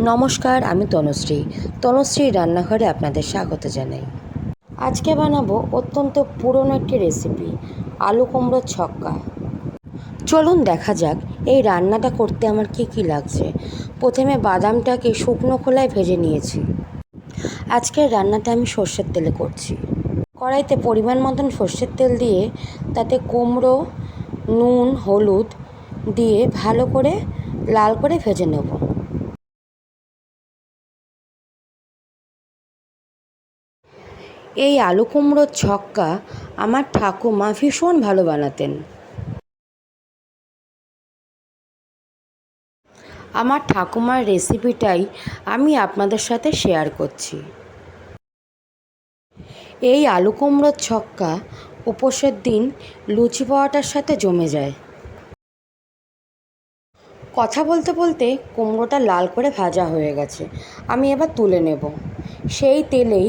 নমস্কার, আমি তনুশ্রী। তনুশ্রী রান্নাঘরে আপনাদের স্বাগত জানাই। আজকে বানাবো অত্যন্ত পুরনো একটি রেসিপি, আলু কুমড়োর ছক্কা। চলুন দেখা যাক এই রান্নাটা করতে আমার কী কী লাগছে। প্রথমে বাদামটাকে শুকনো খোলায় ভেজে নিয়েছি। আজকের রান্নাটা আমি সর্ষের তেলে করছি। কড়াইতে পরিমাণ মতন সর্ষের তেল দিয়ে তাতে কুমড়ো, নুন, হলুদ দিয়ে ভালো করে লাল করে ভেজে নেব। এই আলু কুমড়োর ছক্কা আমার ঠাকুমা ভীষণ ভালো বানাতেন। আমার ঠাকুমার রেসিপিটাই আমি আপনাদের সাথে শেয়ার করছি। এই আলু কুমড়োর ছক্কা উপোসের দিন লুচি পরোটার সাথে জমে যায়। কথা বলতে বলতে কুমড়োটা লাল করে ভাজা হয়ে গেছে। আমি এবার তুলে নেব। সেই তেলেই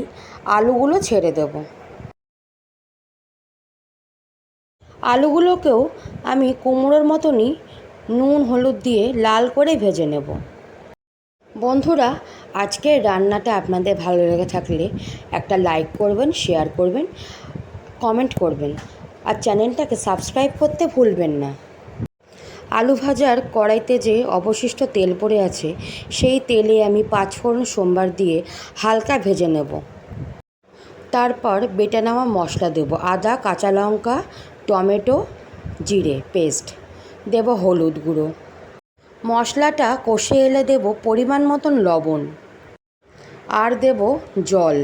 আলুগুলো ছেড়ে দেব। আলুগুলোকেও আমি কুমড়োর মতনই নুন, হলুদ দিয়ে লাল করে ভেজে নেব। বন্ধুরা, আজকের রান্নাটা আপনাদের ভালো লেগে থাকলে একটা লাইক করবেন শেয়ার করবেন কমেন্ট করবেন আর চ্যানেলটাকে সাবস্ক্রাইব করতে ভুলবেন না। আলু ভাজার কড়াইতে যে অবশিষ্ট তেল পড়ে আছে, সেই তেলে আমি পাঁচফোড়ন সোমবার দিয়ে হালকা ভেজে নেব। তারপর বেটে নেওয়া মশলা দেবো। আদা, কাঁচা লঙ্কা, টমেটো, জিরে, পেস্ট। দেব হলুদ গুঁড়ো। মশলাটা কষে এলে দেব পরিমাণ মতন লবণ। আর দেব জল।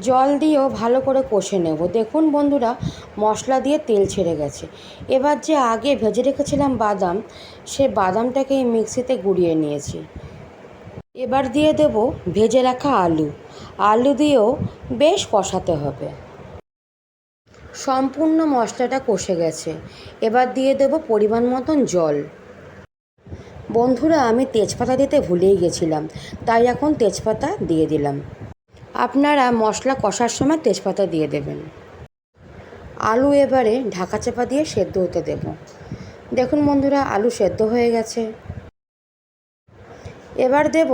জল দিয়েও ভালো করে কষে নেব। দেখুন বন্ধুরা, মশলা দিয়ে তেল ছেড়ে গেছে। এবার যে আগে ভেজে রেখেছিলাম বাদাম, সে বাদামটাকে এই মিক্সিতে গুঁড়িয়ে নিয়েছি। এবার দিয়ে দেব ভেজে রাখা আলু। আলু দিয়েও বেশ কষাতে হবে। সম্পূর্ণ মশলাটা কষে গেছে। এবার দিয়ে দেব পরিমাণ মতন জল। বন্ধুরা, আমি তেজপাতা দিতে ভুলেই গেছিলাম, তাই এখন তেজপাতা দিয়ে দিলাম। আপনারা মশলা কষার সময় তেজপাতা দিয়ে দেবেন। আলু এবারে ঢাকা চাপা দিয়ে সেদ্ধ হতে দেব। দেখুন বন্ধুরা, আলু সেদ্ধ হয়ে গেছে। এবার দেব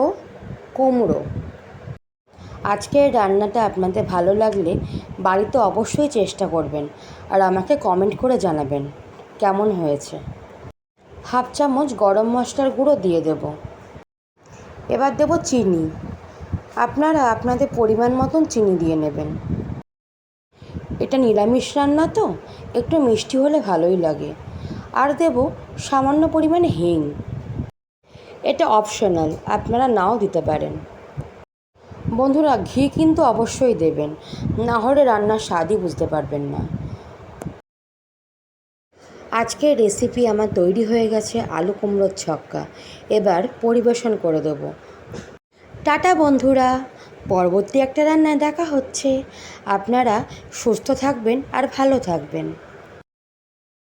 কুমড়ো। আজকের রান্নাটা আপনাদের ভালো লাগলে বাড়িতে অবশ্যই চেষ্টা করবেন আর আমাকে কমেন্ট করে জানাবেন কেমন হয়েছে। হাফ চামচ গরম মশলার গুঁড়ো দিয়ে দেব। এবার দেব চিনি। আপনারা আপনাদের পরিমাণ মতন চিনি দিয়ে নেবেন। এটা নিরামিষ রান্না তো, একটু মিষ্টি হলে ভালোই লাগে। আর দেব সামান্য পরিমাণে হিং। এটা অপশনাল আপনারা নাও দিতে পারেন। বন্ধুরা, ঘি কিন্তু অবশ্যই দেবেন। না হলে রান্নার স্বাদই বুঝতে পারবেন না। আজকের রেসিপি আমার তৈরি হয়ে গেছে আলু কুমড়োর ছক্কা। এবার পরিবেশন করে দেব। টাটা বন্ধুরা, পরবর্তী একটা রান্নায় দেখা হচ্ছে। আপনারা সুস্থ থাকবেন আর ভালো থাকবেন।